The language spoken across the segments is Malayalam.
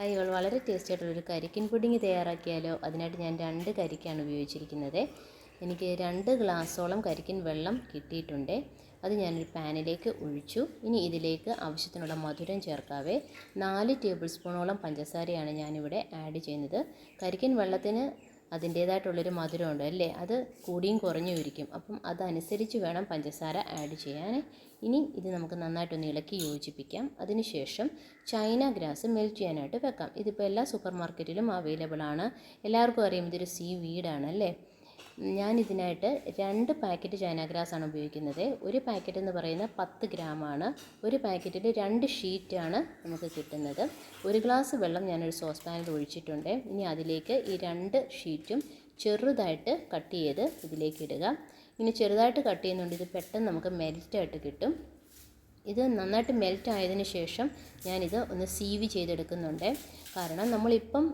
കൈകൾ വളരെ ടേസ്റ്റി ആയിട്ടുള്ളൊരു കരിക്കിൻ പുഡിങ് തയ്യാറാക്കിയാലോ? അതിനായിട്ട് ഞാൻ രണ്ട് കരിക്കാണ് ഉപയോഗിച്ചിരിക്കുന്നത്. എനിക്ക് രണ്ട് ഗ്ലാസ്സോളം കരിക്കിൻ വെള്ളം കിട്ടിയിട്ടുണ്ട്. അത് ഞാനൊരു പാനിലേക്ക് ഒഴിച്ചു. ഇനി ഇതിലേക്ക് ആവശ്യത്തിനുള്ള മധുരം ചേർക്കാവേ. നാല് ടേബിൾ സ്പൂണോളം പഞ്ചസാരയാണ് ഞാനിവിടെ ആഡ് ചെയ്യുന്നത്. കരിക്കിൻ വെള്ളത്തിന് അതിന്റേതായിട്ടുള്ളൊരു മധുരമുണ്ട് അല്ലേ? അത് കൂടിയും കുറഞ്ഞും ഇരിക്കും. അപ്പം അതനുസരിച്ച് വേണം പഞ്ചസാര ആഡ് ചെയ്യാൻ. ഇനി ഇത് നമുക്ക് നന്നായിട്ടൊന്ന് ഇളക്കി യോജിപ്പിക്കാം. അതിനുശേഷം ചൈന ഗ്രാസ് മെൽറ്റ് ചെയ്യാനായിട്ട് വെക്കാം. ഇതിപ്പോൾ എല്ലാ സൂപ്പർ മാർക്കറ്റിലും അവൈലബിൾ ആണ് എല്ലാവർക്കും അറിയാം ഇതൊരു സീ വീഡാണ് അല്ലേ? ഞാൻ ഇതിനായിട്ട് രണ്ട് പാക്കറ്റ് ചൈന ഗ്രാസാണ് ഉപയോഗിക്കുന്നത്. ഒരു പാക്കറ്റ് എന്ന് പറയുന്നത് പത്ത് ഗ്രാമാണ് ഒരു പാക്കറ്റിൽ രണ്ട് ഷീറ്റാണ് നമുക്ക് കിട്ടുന്നത്. ഒരു ഗ്ലാസ് വെള്ളം ഞാനൊരു സോസ് പാനിൽ ഒഴിച്ചിട്ടുണ്ട്. ഇനി അതിലേക്ക് ഈ രണ്ട് ഷീറ്റും ചെറുതായിട്ട് കട്ട് ചെയ്ത് ഇതിലേക്ക് ഇടുക. ഇനി ചെറുതായിട്ട് കട്ട് ചെയ്യുന്നുണ്ട് ഇത് പെട്ടെന്ന് നമുക്ക് മെൽറ്റായിട്ട് കിട്ടും. ഇത് നന്നായിട്ട് മെൽറ്റ് ആയതിനു ശേഷം ഞാനിത് ഒന്ന് സീവ് ചെയ്തെടുക്കുന്നുണ്ട്. കാരണം നമ്മളിപ്പം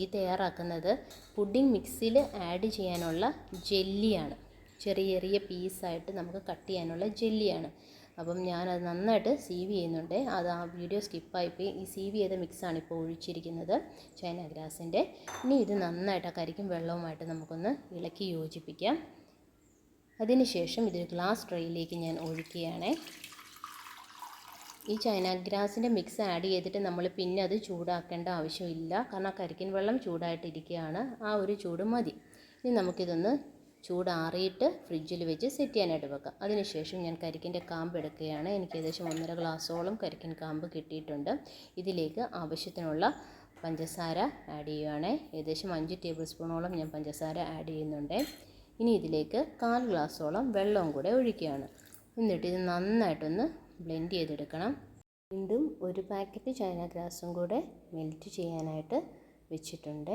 ഈ തയ്യാറാക്കുന്നത് പുഡിംഗ് മിക്സിയിൽ ആഡ് ചെയ്യാനുള്ള ജെല്ലിയാണ്. ചെറിയ ചെറിയ പീസായിട്ട് നമുക്ക് കട്ട് ചെയ്യാനുള്ള ജെല്ലിയാണ്. അപ്പം ഞാനത് നന്നായിട്ട് സീവ് ചെയ്യുന്നുണ്ട്. അത് ആ വീഡിയോ സ്കിപ്പായിപ്പോയി ഈ സീവ് ചെയ്ത മിക്സാണ് ഇപ്പോൾ ഒഴിച്ചിരിക്കുന്നത് ചൈന ഗ്രാസിന്റെ. ഇനി ഇത് നന്നായിട്ട് ആ കരിക്കും വെള്ളവുമായിട്ട് നമുക്കൊന്ന് ഇളക്കി യോജിപ്പിക്കാം. അതിനുശേഷം ഇതൊരു ഗ്ലാസ് ട്രേയിലേക്ക് ഞാൻ ഒഴിക്കുകയാണേ. ഈ ചൈന ഗ്രാസിന്റെ മിക്സ് ആഡ് ചെയ്തിട്ട് നമ്മൾ പിന്നെ അത് ചൂടാക്കേണ്ട ആവശ്യമില്ല. കാരണം ആ കരിക്കിൻ വെള്ളം ചൂടായിട്ടിരിക്കുകയാണ്. ആ ഒരു ചൂട് മതി. ഇനി നമുക്കിതൊന്ന് ചൂടാറിയിട്ട് ഫ്രിഡ്ജിൽ വെച്ച് സെറ്റ് ചെയ്യാനായിട്ട് വെക്കാം. അതിനുശേഷം ഞാൻ കരിക്കിന്റെ കാമ്പ് എടുക്കുകയാണ്. എനിക്ക് ഏകദേശം ഒന്നര ഗ്ലാസോളം കരിക്കിൻ കാമ്പ് കിട്ടിയിട്ടുണ്ട്. ഇതിലേക്ക് ആവശ്യത്തിനുള്ള പഞ്ചസാര ആഡ് ചെയ്യുകയാണ്. ഏകദേശം അഞ്ച് ടേബിൾ സ്പൂണോളം ഞാൻ പഞ്ചസാര ആഡ് ചെയ്യുന്നുണ്ട്. ഇനി ഇതിലേക്ക് കാൽ ഗ്ലാസോളം വെള്ളവും കൂടെ ഒഴിക്കുകയാണ്. എന്നിട്ട് ഇത് നന്നായിട്ടൊന്ന് ബ്ലെൻഡ് ചെയ്തെടുക്കണം. വീണ്ടും ഒരു പാക്കറ്റ് ചൈന ഗ്രാസും കൂടെ മെൽറ്റ് ചെയ്യാനായിട്ട് വെച്ചിട്ടുണ്ട്.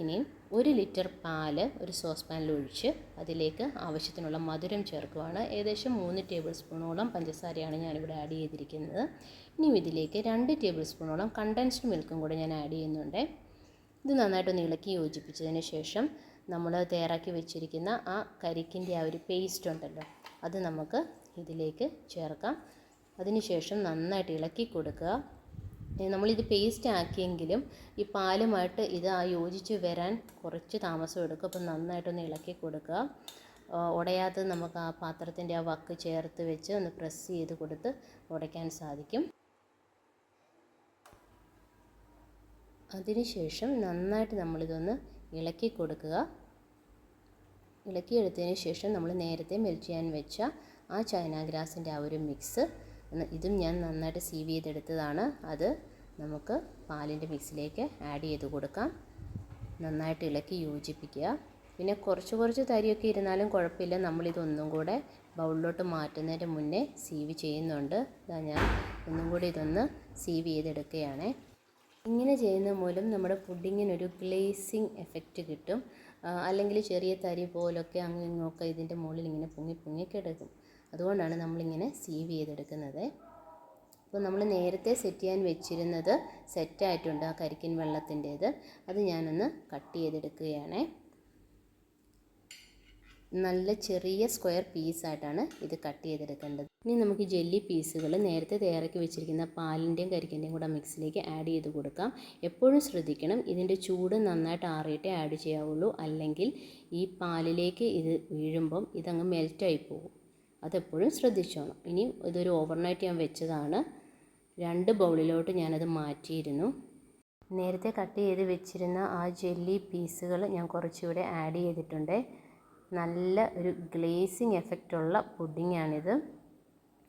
ഇനി ഒരു ലിറ്റർ പാൽ ഒരു സോസ് പാനിൽ ഒഴിച്ച് അതിലേക്ക് ആവശ്യത്തിനുള്ള മധുരം ചേർക്കുകയാണ് ഏകദേശം മൂന്ന് ടേബിൾ സ്പൂണോളം പഞ്ചസാരയാണ് ഞാനിവിടെ ആഡ് ചെയ്തിരിക്കുന്നത്. ഇനി ഇതിലേക്ക് രണ്ട് ടേബിൾ സ്പൂണോളം കണ്ടൻസ്ഡ് മിൽക്കും കൂടെ ഞാൻ ആഡ് ചെയ്യുന്നുണ്ട്. ഇത് നന്നായിട്ടൊന്ന് ഇളക്കി യോജിപ്പിച്ചതിന് ശേഷം നമ്മൾ തയ്യാറാക്കി വെച്ചിരിക്കുന്ന ആ കരിക്കിന്റെ ആ ഒരു പേസ്റ്റ് ഉണ്ടല്ലോ അത് നമുക്ക് ഇതിലേക്ക് ചേർക്കാം. അതിനുശേഷം നന്നായിട്ട് ഇളക്കി കൊടുക്കുക. നമ്മളിത് പേസ്റ്റ് ആക്കിയെങ്കിലും ഈ പാലുമായിട്ട് ഇത് ആ യോജിച്ച് വരാൻ കുറച്ച് താമസം എടുക്കും. അപ്പം നന്നായിട്ടൊന്ന് ഇളക്കി കൊടുക്കുക. ഉടയാത്തത് നമുക്ക് ആ പാത്രത്തിന്റെ ആ വക്ക് ചേർത്ത് വെച്ച് ഒന്ന് പ്രസ് ചെയ്ത് കൊടുത്ത് ഉടയ്ക്കാൻ സാധിക്കും. അതിനുശേഷം നന്നായിട്ട് നമ്മളിതൊന്ന് ഇളക്കി കൊടുക്കുക. ഇളക്കിയെടുത്തതിന് ശേഷം നമ്മൾ നേരത്തെ മെൽറ്റ് ചെയ്യാൻ വെച്ച ആ ചൈന ഗ്രാസിന്റെ ആ ഒരു മിക്സ് ഇതും ഞാൻ നന്നായിട്ട് സീവ് ചെയ്തെടുത്തതാണ്. അത് നമുക്ക് പാലിന്റെ മിക്സിലേക്ക് ആഡ് ചെയ്ത് കൊടുക്കാം. നന്നായിട്ട് ഇളക്കി യോജിപ്പിക്കുക. പിന്നെ കുറച്ച് കുറച്ച് തരിയൊക്കെ ഇരുന്നാലും കുഴപ്പമില്ല. നമ്മളിതൊന്നും കൂടെ ബൗളിലോട്ട് മാറ്റുന്നതിന് മുന്നേ സീവ് ചെയ്യുന്നുണ്ട്. ഞാൻ ഒന്നും കൂടി ഇതൊന്ന് സീവ് ചെയ്തെടുക്കുകയാണ്. ഇങ്ങനെ ചെയ്യുന്ന മൂലം നമ്മുടെ പുഡിങ്ങിനൊരു ഗ്ലേസിങ് എഫക്റ്റ് കിട്ടും. അല്ലെങ്കിൽ ചെറിയ തരി പോലൊക്കെ അങ്ങും ഇതിന്റെ മുകളിൽ ഇങ്ങനെ പൊങ്ങി പൊങ്ങി കിടക്കും. അതുകൊണ്ടാണ് നമ്മളിങ്ങനെ സീവ് ചെയ്തെടുക്കുന്നത്. അപ്പോൾ നമ്മൾ നേരത്തെ സെറ്റ് ചെയ്യാൻ വെച്ചിരുന്നത് സെറ്റായിട്ടുണ്ട് ആ കരിക്കിൻ വെള്ളത്തിന്റേത്. അത് ഞാനൊന്ന് കട്ട് ചെയ്തെടുക്കുകയാണേ. നല്ല ചെറിയ സ്ക്വയർ പീസായിട്ടാണ് ഇത് കട്ട് ചെയ്തെടുക്കേണ്ടത്. ഇനി നമുക്ക് ജെല്ലി പീസുകൾ നേരത്തെ തയ്യാറാക്കി വെച്ചിരിക്കുന്ന പാലിന്റെയും കരിക്കിന്റെയും കൂടെ മിക്സിലേക്ക് ആഡ് ചെയ്ത് കൊടുക്കാം. എപ്പോഴും ശ്രദ്ധിക്കണം ഇതിന്റെ ചൂട് നന്നായിട്ട് ആറിയിട്ടേ ആഡ് ചെയ്യാവുള്ളൂ. അല്ലെങ്കിൽ ഈ പാലിലേക്ക് ഇത് വീഴുമ്പം ഇതങ്ങ് മെൽറ്റായി പോകും. അതെപ്പോഴും ശ്രദ്ധിച്ചോണം. ഇനി ഇതൊരു ഓവർനൈറ്റ് ഞാൻ വെച്ചതാണ്. രണ്ട് ബൗളിലോട്ട് ഞാനത് മാറ്റിയിരുന്നു. നേരത്തെ കട്ട് ചെയ്ത് വെച്ചിരുന്ന ആ ജെല്ലി പീസുകൾ ഞാൻ കുറച്ചുകൂടെ ആഡ് ചെയ്തിട്ടുണ്ട്. നല്ല ഒരു ഗ്ലേസിങ് എഫക്റ്റുള്ള പുഡിങ്ങാണിത്.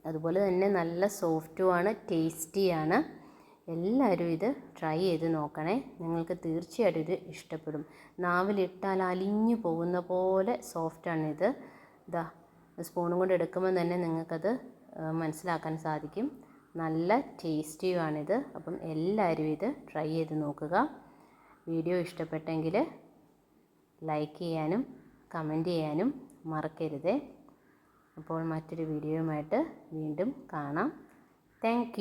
അതുപോലെ തന്നെ നല്ല സോഫ്റ്റുമാണ് ടേസ്റ്റിയാണ്. എല്ലാവരും ഇത് ട്രൈ ചെയ്ത് നോക്കണേ. നിങ്ങൾക്ക് തീർച്ചയായിട്ടും ഇത് ഇഷ്ടപ്പെടും. നാവിലിട്ടാൽ അലിഞ്ഞു പോകുന്ന പോലെ സോഫ്റ്റാണിത്. ഇതാ സ്പൂണും കൊണ്ട് എടുക്കുമ്പോൾ തന്നെ നിങ്ങൾക്കത് മനസ്സിലാക്കാൻ സാധിക്കും. നല്ല ടേസ്റ്റിയുമാണിത് അപ്പം എല്ലാവരും ഇത് ട്രൈ ചെയ്ത് നോക്കുക. വീഡിയോ ഇഷ്ടപ്പെട്ടെങ്കിൽ ലൈക്ക് ചെയ്യാനും കമന്റ് ചെയ്യാനും മറക്കരുത്. അപ്പോൾ മറ്റൊരു വീഡിയോയുമായിട്ട് വീണ്ടും കാണാം. താങ്ക്